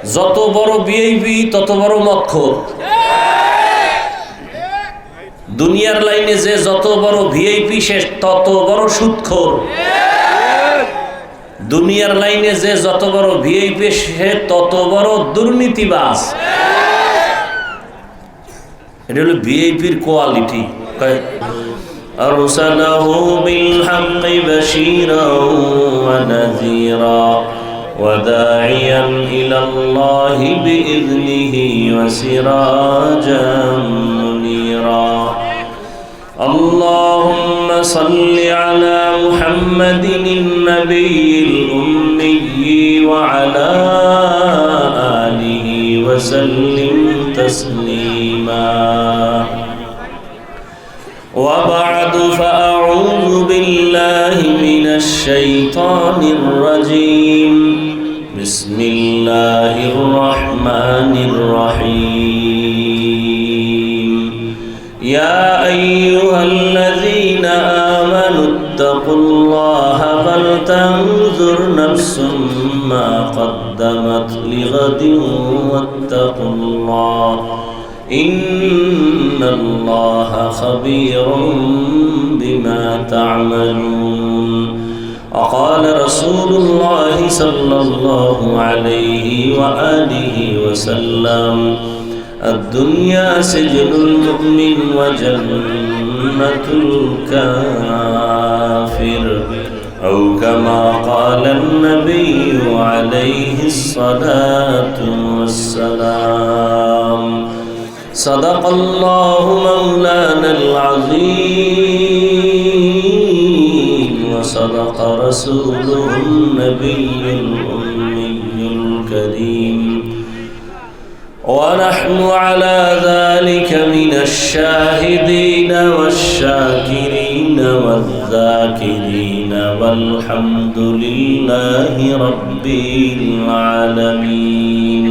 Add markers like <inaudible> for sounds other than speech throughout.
যত বড় বিআইপি তত বড় মক্ষর দুনিয়ার লাইনে যে যত বড় ভিআইপি সে তত বড় সুৎখোর দুনিয়ার লাইনে যে যত বড় ভিআইপি সে তত বড় দুর্নীতিবাজ এটা হলো ভিআইপির কোয়ালিটি أرسله بالحق بشيرا ونذيرا وداعيا إلى الله بإذنه وسراجا منيرا. اللهم صل على محمد النبي الأمي وعلى آله وسلم تسليما. وبعد فأعوذ بالله من الشيطان الرجيم. بسم الله الرحمن الرحيم. يا أيها الذين آمنوا اتقوا الله فلتنظر نفس ما قدمت لغد واتقوا الله. إن الله خبير بما تعملون. وقال رسول الله صلى الله عليه وآله وسلم الدنيا سجن المؤمن وجنة الكافر أو كما قال النبي عليه الصلاة والسلام. صدق الله مولانا العظيم. وصدق رسوله النبي الأمي الكريم. ونحن على ذلك من الشاهدين والشاكرين والذاكرين والحمد لله رب العالمين.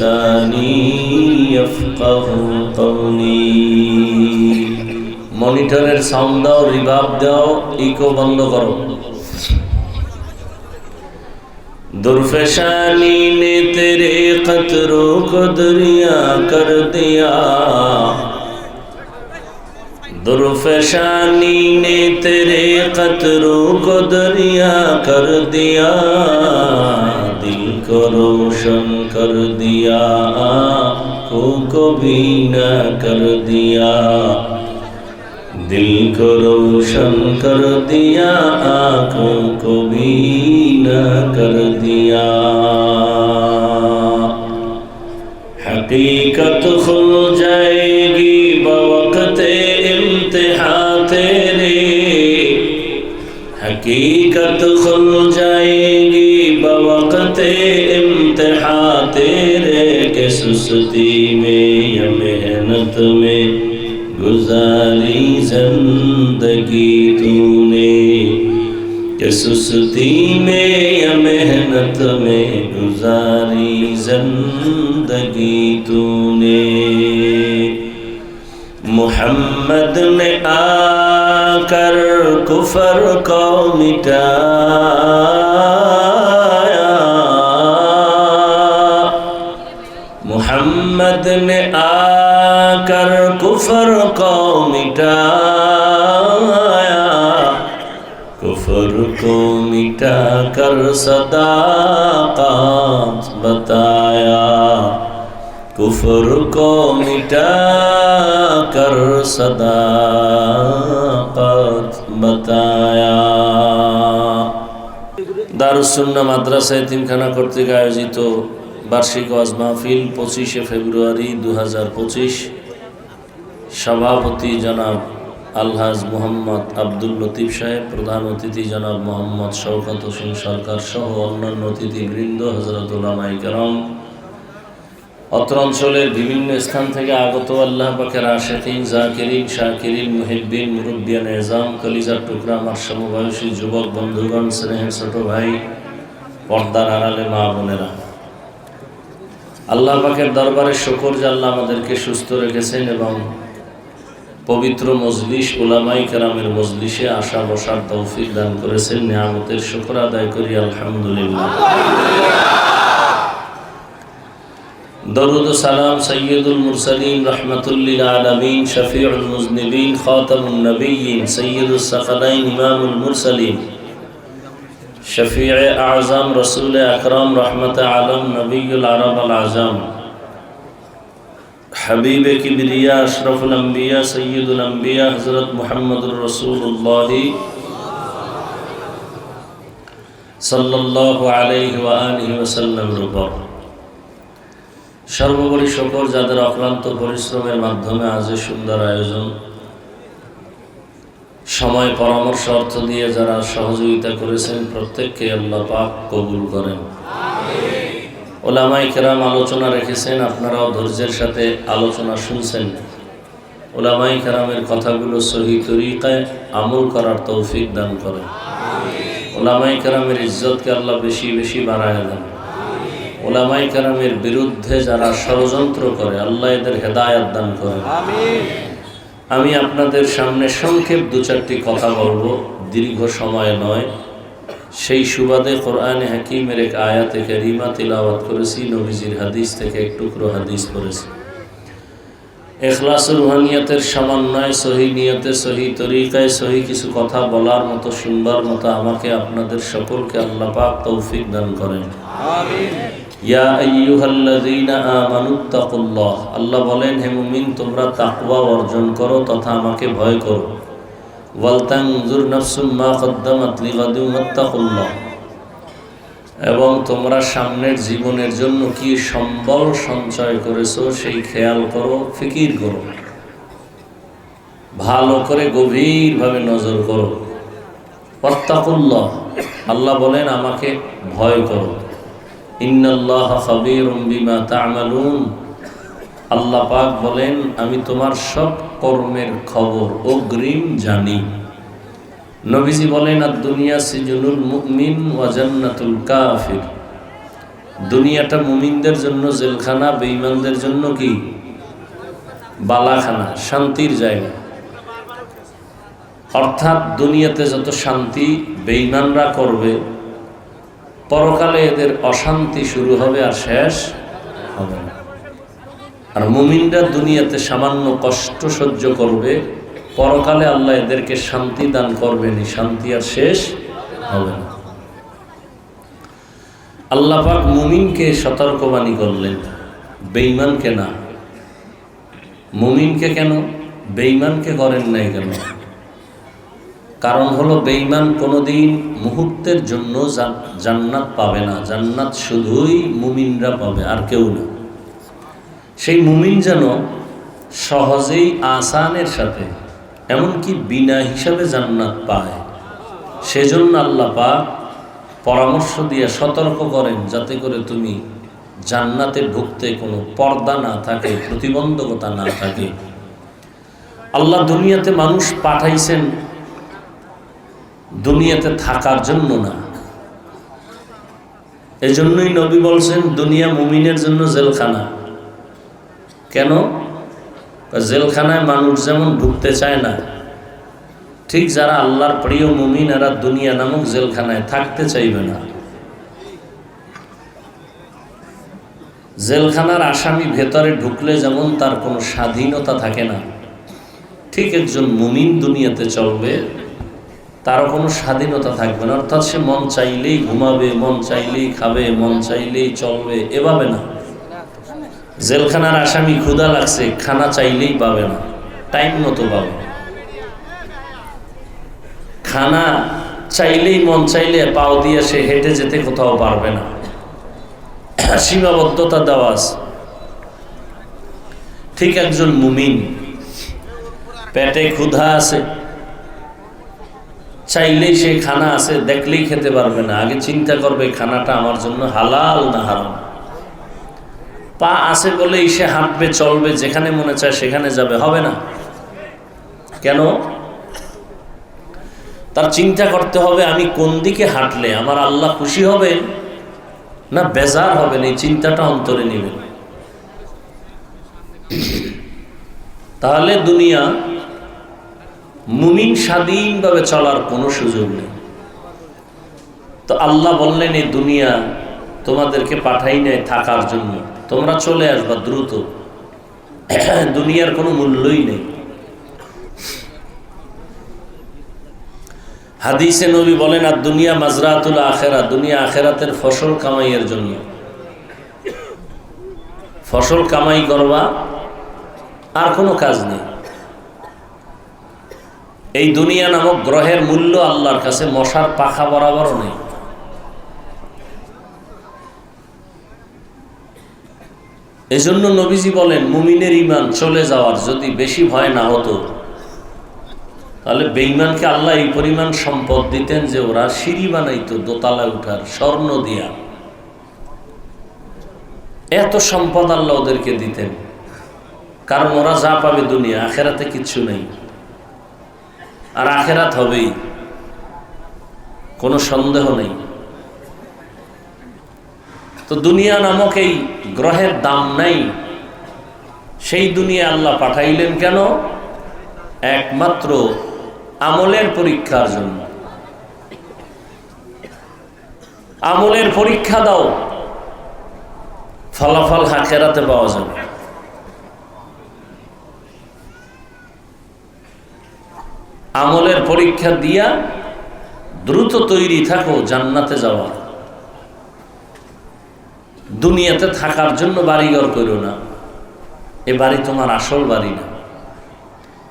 لساني يفقه قولي. মনিটরের সাউন্ড দাও রিভার্ব দাও ইকো বন্ধ করো। দুর্ফেশানি নে তেরে কতরো কদরিয়া কর দিয়া। দুর্ফেশানি নে তেরে কতরো কদরিয়া কর দিয়া। को रोशन कर दिया आँखों को भी न कर दिया दिल को रोशन कर दिया आंखों को भी न कर दिया हकीकत खुल जाएगी बवक्त इम्तिहा तेरे हकीकत खुल जाएगी के सुस्ती में या मेहनत में गुजारी ज़िंदगी तूने। कि सुस्ती में या मेहनत में गुजारी ज़िंदगी तूने। मोहम्मद ने आकर कुफर को मिटाया मोहम्मद ने आकर कुफर को मिटाया कुफर को मिटा कर सदाकत बताया कुफर को मिटा कर सदाकत बताया দারুসুন্না মাদ্রাসা এতিমখানা কর্তৃক আয়োজিত বার্ষিক ওয়াজ মাহফিল পঁচিশে ফেব্রুয়ারি দু হাজার পঁচিশ। সভাপতি জনাব আলহাজ মোহাম্মদ আব্দুল লতিফ সাহেব, প্রধান অতিথি জনাব মোহাম্মদ শওকত হোসেন সরকার সহ অন্যান্য অতিথিবৃন্দ হজরত উলামাই করম। অত্র অঞ্চলের বিভিন্ন স্থান থেকে আগত আল্লাহ পাকের আশেকিন, জাকিরিন, শাকিরিন, মুহিব্বিন, মুরব্বিয়ান, এজাম, কলিজার টুকরা আমার সমবয়সী যুবক, বন্ধুগণ, স্নেহের ছোট ভাই, পর্দার আড়ালে মা বোনেরা। আল্লাহ পাকের দরবারে শকর যে আল্লাহ আমাদেরকে সুস্থ রেখেছেন এবং পবিত্র মজলিস ওলামাই কেরামের মজলিসে আসা বসার তৌফিক দান করেছেন। নিয়ামতের শুকর আদায় করি, আলহামদুলিল্লাহ। দরুদ সালাম সৈয়দুল মুরসালিন রহমতুল্লিল আলমিন, শফিউল মুজনিবিন, খাতামুন নবীন সৈয়দুল সকালাইন ইমামুল মুরসালিন। শফিع আজম রসুল আকরম রহমত আলম নবীল আরব আল আজম حبیب کبریا اشرف الانبیاء سید الانبیاء حضرت محمد الرسول اللہ صلی اللہ علیہ وآلہ وسلم ربر সর্বোপরি সকল যাদের অক্লান্ত পরিশ্রমের মাধ্যমে আজ সুন্দর আয়োজন সময় পরামর্শ অর্থ দিয়ে যারা সহযোগিতা করেছেন, প্রত্যেককে আল্লাহ পাক কবুল করেন। ওলামাই কেরাম আলোচনা রেখেছেন, আপনারাও ধৈর্যের সাথে আলোচনা শুনছেন। ওলামাই কেরামের কথাগুলো সহি তরিকায় আমল করার তৌফিক দান করেন। ওলামাই কেরামের ইজ্জতকে আল্লাহ বেশি বেশি বাড়ায় দেন। ওলামাই কেরামের বিরুদ্ধে যারা ষড়যন্ত্র করে, আল্লাহ এদের হেদায়াত দান করেন। আমি আপনাদের সামনে সংক্ষেপ দু চারটি কথা বলব। দীর্ঘ সময় নয়। সেই সুবাদে কোরআনে হাকিমের এক আয়াতে কারিমা তিলাওয়াত করেছি, নবীজির হাদিস থেকে এক টুকরো হাদিস করেছি এখলাসুল রুহানিয়তের সমন্বয় সহি নিয়তে সহি তরিকায় সহি কিছু কথা বলার মতো, শুনবার মতো আমাকে আপনাদের সকলকে আল্লাহ পাক তৌফিক দান করেন। ইয়া আইয়ুহাল্লাযীনা আমানুত্তাকুল্লাহ আল্লাহ বলেন, হে মুমিন, তোমরা তাকওয়া অর্জন করো তথা আমাকে ভয় করো। ওয়ালতানজুর নাফসুম মা কদ্দামাত লিগাদিন এবং তোমরা সামনের জীবনের জন্য কি সম্বল সঞ্চয় করেছ সেই খেয়াল করো, ফিকির করো। ভালো করে গভীরভাবে নজর করো। ওয়াত্তাকুল্লাহ। আল্লাহ বলেন, আমাকে ভয় করো। আল্লাহ পাক বলেন, আমি তোমার সব কর্মের খবর অগ্রিম জানি। নবীজি বলেন আর দুনিয়া সিজনুল মুমিন ওয়া জান্নাতুল কাফির। দুনিয়াটা মুমিনদের জন্য জেলখানা, বেঈমানদের জন্য কি? বালাখানা, শান্তির জায়গা। অর্থাৎ দুনিয়াতে যত শান্তি বেঈমানরা করবে পরকালে এদের অশান্তি শুরু হবে আর শেষ হবে না। আর মুমিনরা দুনিয়াতে সামান্য কষ্ট সহ্য করবে, পরকালে আল্লাহ এদেরকে শান্তি দান করবেনি শান্তি আর শেষ হবে না। আল্লাহ পাক মুমিনকে সতর্কবাণী করলেন, বেঈমানকে না। মুমিনকে কেন? বেঈমানকে করেন নাই কেন? কারণ হলো বেঈমান কোনোদিন মুহূর্তের জন্য জান্নাত পাবে না। জান্নাত শুধুই মুমিনরা পাবে, আর কেউ না। সেই মুমিন যেন সহজেই আসানের সাথে, এমনকি বিনা হিসাবে জান্নাত পায়, সেজন্য আল্লাহ পাক পরামর্শ দিয়ে সতর্ক করেন, যাতে করে তুমি জান্নাতে ঢুকতে কোনো পর্দা না থাকে, প্রতিবন্ধকতা না থাকে। আল্লাহ দুনিয়াতে মানুষ পাঠাইছেন দুনিয়াতে থাকার জন্য না। এজন্যই নবী বলছেন, দুনিয়া মুমিনের জন্য জেলখানা। কেন? জেলখানায় মানুষ যেমন ঢুকতে চায় না, ঠিক যারা আল্লাহর প্রিয় মুমিন, এরা দুনিয়া নামক জেলখানায় থাকতে চাইবে না। জেলখানার আসামি ভেতরে ঢুকলে যেমন তার কোনো স্বাধীনতা থাকে না, ঠিক একজন মুমিন দুনিয়াতে চলবে তারও কোনো স্বাধীনতা থাকবে না। অর্থাৎ সে মন চাইলেই ঘুমাবে, মন চাইলেই খাবে, মন চাইলেই চলবে, এভাবে না। জেলখানার আসামি ক্ষুদা লাগছে, খানা চাইলেই পাবে না। টাইম মতো পাবে। খানা চাইলেই, মন চাইলে পাও দিয়ে সে হেঁটে যেতে কোথাও পারবে না। সীমাবদ্ধতা দেওয়া আছে। ঠিক একজন মুমিন। পেটে ক্ষুধা আছে। চাইলেই সে খানা আছে, দেখলেই খেতে পারবে না। আগে চিন্তা করবে খানাটা আমার জন্য হালাল না হারাম। পা আছে বলেই সে হাঁটবে, চলবে, যেখানে মনে চায় সেখানে যাবে, হবে না। কেন? তার চিন্তা করতে হবে, আমি কোন দিকে হাঁটলে আমার আল্লাহ খুশি হবেন না বেজার হবেন? এই চিন্তাটা অন্তরে নেবেন। তাহলে দুনিয়া মুমিন স্বাধীনভাবে চলার কোনো সুযোগ নেই। তো আল্লাহ বললেন, এই দুনিয়া তোমাদেরকে পাঠাই নেয় থাকার জন্য। তোমরা চলে আসবা দ্রুত। <clears throat> দুনিয়ার কোনো মূল্যই নেই। হাদিসে নবী বলেন, আর দুনিয়া মাজরাতুল আখেরা দুনিয়া আখেরাতের ফসল কামাইয়ের জন্য। ফসল কামাই করবা, আর কোনো কাজ নেই। এই দুনিয়া নামক গ্রহের মূল্য আল্লাহর কাছে মশার পাখা বরাবরও নেই। জন্য নবীজি বলেন, মুমিনের ইমান চলে যাওয়ার যদি বেশি ভয় না হতো, তাহলে বেইমানকে আল্লাহ এই পরিমাণ সম্পদ দিতেন যে ওরা সিঁড়ি বানাইতো দোতলা উঠার স্বর্ণ দিয়া। এত সম্পদ আল্লাহ ওদেরকে দিতেন। কারণ ওরা যা পাবে দুনিয়া, আখেরাতে কিচ্ছু নেই। আর আখেরাত হবেই। কোনো সন্দেহ নেই। তো দুনিয়া নামক এই গ্রহের দাম নাই। সেই দুনিয়া আল্লাহ পাঠাইলেন কেন? একমাত্র আমলের পরীক্ষার জন্য। আমলের পরীক্ষা দাও। ফলাফল হাকেরাতে পাওয়া যাবে। আমলের পরীক্ষা দিয়া দ্রুত তৈরি থাকো, জান্নাতে যাওয়া। দুনিয়াতে থাকার জন্য বাড়িঘর করো না। এ বাড়ি তোমার আসল বাড়ি না।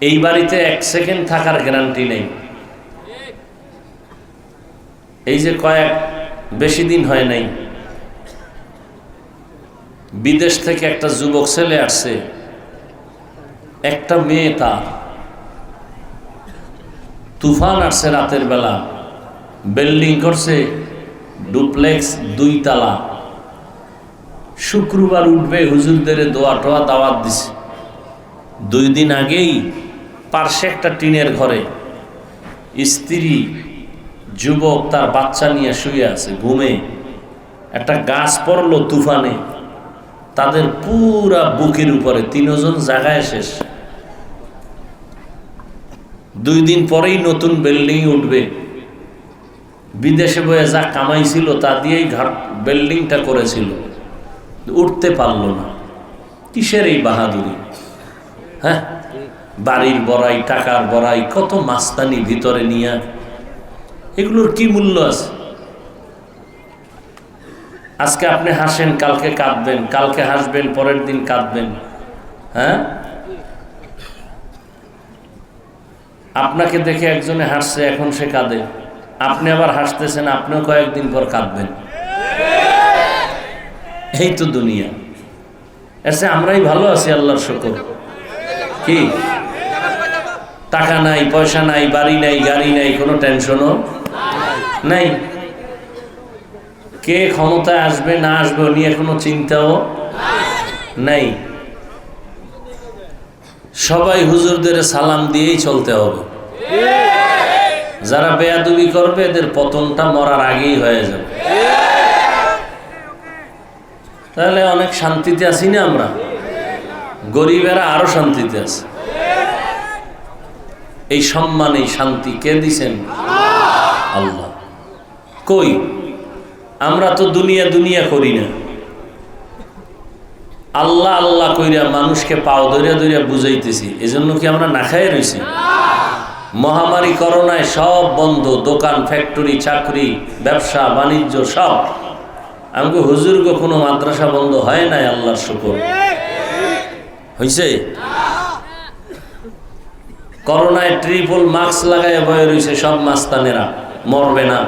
এই বাড়িতে এক সেকেন্ড থাকার গ্যারান্টি নেই। এই যে কয়েক বেশি দিন হয় নাই, বিদেশ থেকে একটা যুবক ছেলে আসছে, একটা মেয়ে তার। তুফান আসছে রাতের বেলা। বিল্ডিং করছে ডুপ্লেক্স দুই তালা শুক্রবার উঠবে হুজুরদের দোয়া টোয়া দাওয়াত দিছে। দুই দিন আগেই পার্শ্বে একটা টিনের ঘরে। স্ত্রী, যুবক তার বাচ্চা নিয়ে শুয়ে আছে, ঘুমে। একটা গাছ পড়ল তুফানে। তাদের পুরা বুকের উপরে তিনজন জায়গায় শেষ। দুই দিন পরেই নতুন বিল্ডিং উঠবে। বিদেশে বয়ে যা কামাইছিল তা দিয়েই ঘাট বিল্ডিংটা করেছিল। উঠতে পারল না। কিসের এই বাহাদুরি? হ্যাঁ? বাড়ির বড়াই, টাকার বড়াই, কত মাস্তানি ভিতরে নিয়ে। এগুলোর কি মূল্য আছে? আজকে আপনি হাসেন, কালকে কাঁদবেন, কালকে হাসবেন, পরের দিন কাঁদবেন। হ্যাঁ? আপনাকে দেখে একজনে হাসছে, এখন সে কাঁদে। আপনি আবার হাসতেছেন, আপনিও কয়েকদিন পর কাঁদবেন। এই তো দুনিয়া। এসে আমরাই ভালো আছি, আল্লাহর শুকর। কি? টাকা নাই, পয়সা নাই, বাড়ি নাই, গাড়ি নাই, কোনো টেনশনও নাই? কে ক্ষমতায় আসবে, না আসবে নিয়ে কোনো চিন্তাও নাই? সবাই হুজুরদের সালাম দিয়েই চলতে হবে। যারা বেয়াদুবি করবে, এদের পতনটা মরার আগেই হয়ে যাবে। তাহলে অনেক শান্তিতে আছি না আমরা? গরিবেরা আরও শান্তিতে আছে। এই সম্মান, এই শান্তি কে দিছেন? আল্লাহ। কই? আমরা তো দুনিয়া দুনিয়া করি না। আল্লাহ আল্লাহ কইরা মানুষকে পাও ধরিয়া ধরিয়া বুঝাইতেছি। এজন্য কি আমরা না খাই রয়েছি মহামারী, করোনায় সব বন্ধ, দোকান, ফ্যাক্টরি, চাকরি, ব্যবসা, বাণিজ্য, সব। আমাকে হুজুর কোনো মাদ্রাসা বন্ধ হয় নাই, আল্লাহর শুকর। হয়েছে করোনায় ট্রিপল মাস্ক লাগায় ভয় রয়েছে সব মাস্তানেরা, মরবে না।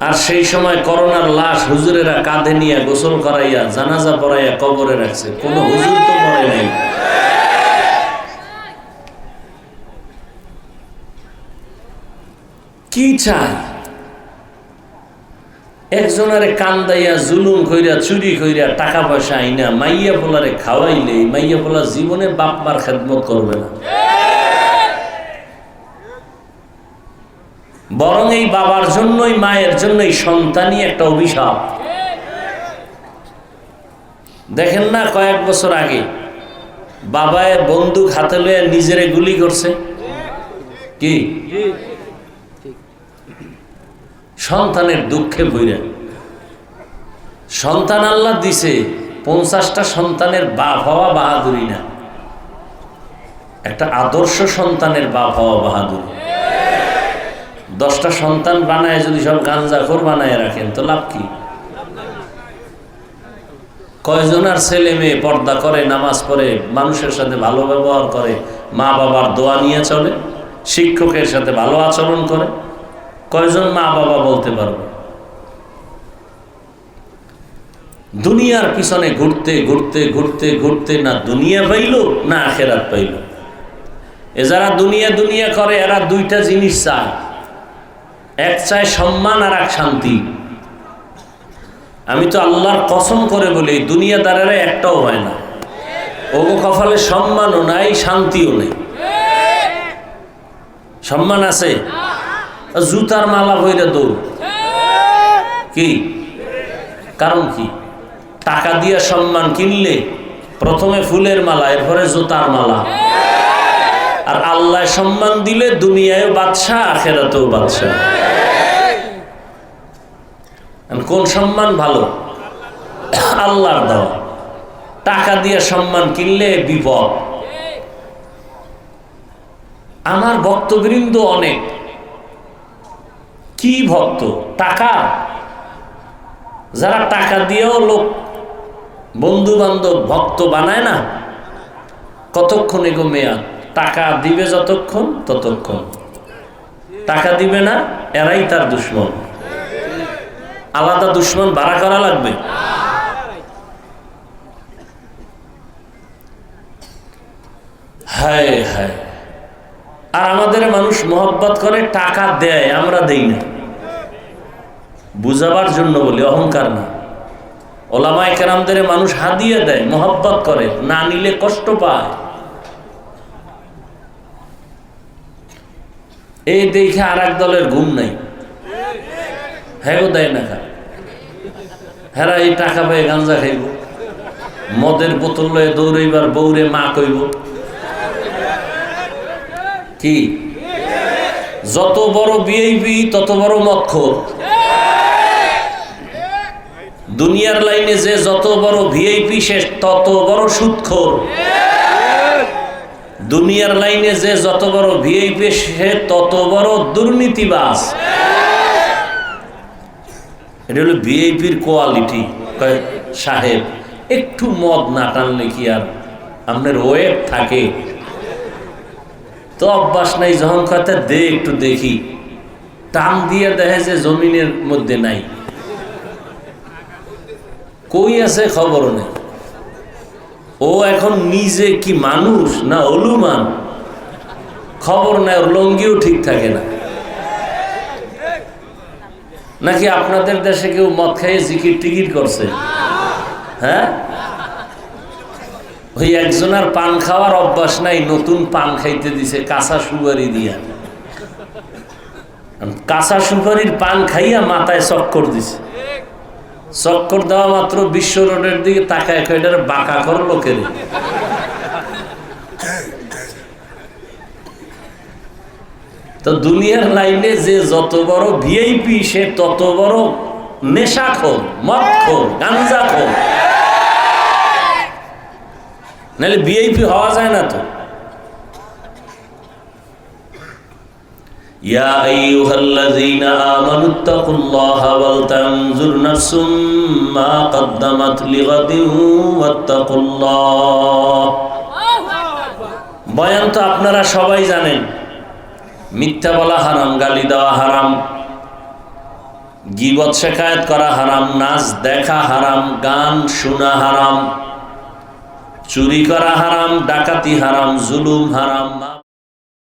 আর সেই সময় করোনার লাশ হুজুরেরা কাঁধে নিয়ে গোসল করাইয়া, জানাজা পড়াইয়া কবরে রাখছে। কোন হুজুর তো মরে নাই। কি চাই? একজনারে কান্দাইয়া জুলুম কইরা, চুরি কইরা টাকা পয়সা আইনা, মাইয়া পোলারে খাওয়াইলে, মাইয়া পোলা জীবনে বাপ মার খেদমত করবে না। বরং এই বাবার জন্যই, মায়ের জন্যই সন্তানই একটা অভিশাপ। দেখেন না কয়েক বছর আগে বাবায় বন্দুক হাতে লয়ে নিজেরে গুলি করছে? কি? সন্তানের দুঃখে বইরা সন্তান আল্লাহ দিছে, পঞ্চাশটা সন্তানের বাপ হওয়া বাহাদুরি না। একটা আদর্শ সন্তানের বাপ হওয়া বাহাদুরি। দশটা সন্তান বানায় যদি সব গাঞ্জাখোর বানায় রাখেন, তো লাভ কি? কয়জনার ছেলে মেয়ে পর্দা করে, নামাজ পড়ে, মানুষের সাথে ভালো ব্যবহার করে মা বাবার দোয়া নিয়ে চলে, শিক্ষকের সাথে ভালো আচরণ করে? কয়জন মা বাবা বলতে পারবে? দুনিয়ার পিছনে ঘুরতে ঘুরতে ঘুরতে ঘুরতে না দুনিয়া পাইল, না আখেরাত পাইল। এ যারা দুনিয়া দুনিয়া করে, এরা দুইটা জিনিস চায়। এক চায় সম্মান আর এক শান্তি। আমি তো আল্লাহর কসম করে বলি, দুনিয়াদারেরা একটাও হয় না। ওগো কপালে সম্মানও নাই, শান্তিও নেই। সম্মান আছে? জুতার মালা বইরে দৌড়। কি? কারণ কি? টাকা দিয়ে সম্মান কিনলে প্রথমে ফুলের মালা, এরপরে জুতার মালা। আর আল্লাহ সম্মান দিলে দুনিয়ায় বাদশাহ, আখেরাতেও বাদশাহ। কোন সম্মান ভালো? আল্লাহর দেওয়া। টাকা দিয়ে সম্মান কিনলে বিপদ। আমার ভক্তবৃন্দ অনেক। কি ভক্ত? টাকা? যারা টাকা দিয়েও লোক বন্ধু বান্ধব ভক্ত বানায় না? কতক্ষণ এগো মেয়াদ টাকা দিবে যতক্ষণ, ততক্ষণ। টাকা দিবে না, এরাই তার দুশ্মন। আলাদা দুশ্মন ভাড়া করা লাগবে? হায় হায়। আর আমাদের মানুষ মহব্বত করে টাকা দেয়, আমরা দেই না। বুঝাবার জন্য বলি, অহংকার না। ওলামায় কেরামদের মানুষ হাদিয়ে দেয়, মহব্বত করে, না নিলে কষ্ট পায়। এই দেখে আর এক দলের ঘুম নাই। হ্যাঁ দেয় না হেরা এই টাকা পাই গাঞ্জা খাইব। মদের বোতল লয়ে দৌড়াইবার বৌরে মা কইব। কি? যত বড় বিআইপি তত বড় মক্ষ দুনিয়ার লাইনে যে যত বড় ভিআইপি সে তত বড় সুৎখোর। দুনিয়ার লাইনে যে যত বড় ভিআইপি সে তত বড় দুর্নীতিবাস এটা হলো ভিআইপির কোয়ালিটি। সাহেব, একটু মদ না টানলে কি আর আপনার ওয়েব থাকে? তো অভ্যাস নাই, যখন কথা দে একটু দেখি। টান দিয়ে দেখে যে জমিনের মধ্যে নাই। কই আছে খবর নেই। ও এখন নিজে কি মানুষ না অলুমান খবর ওর লঙ্গিও ঠিক থাকে না। নাকি আপনাদের দেশে কেউ মদ খাইয়ে জিকির টিকিট করছে? হ্যাঁ? ওই একজনের পান খাওয়ার অভ্যাস নাই, নতুন পান খাইতে দিছে, কাঁচা সুপারি দিয়া। কাঁচা সুপারির পান খাইয়া মাথায় চক্কর দিছে। চক্কর দেওয়া মাত্র বিশ্ব রোডের দিকে তাকায় কয়টার বাঁকা কর লোকের? তো দুনিয়ার লাইনে যে যত বড় ভিআইপি সে তত বড় নেশাখোর, মদখোর, গাঞ্জাখোর। নাহলে ভিআইপি হওয়া যায় না তো? ইয়া আইয়ুহাল্লাযীনা আমানুত্তাকুল্লাহা ওয়াল তানজুর নাফসুম মা কদ্দামাত লিগাদিন ওয়াত্তাকুল্লাহ। বয়ান তো আপনারা সবাই জানেন, মিথ্যা বলা হারাম, গালি দেওয়া হারাম, গিবত শেখায়ত করা হারাম, নাচ দেখা হারাম, গান শোনা হারাম, চুরি করা হারাম, ডাকাতি হারাম, জুলুম হারাম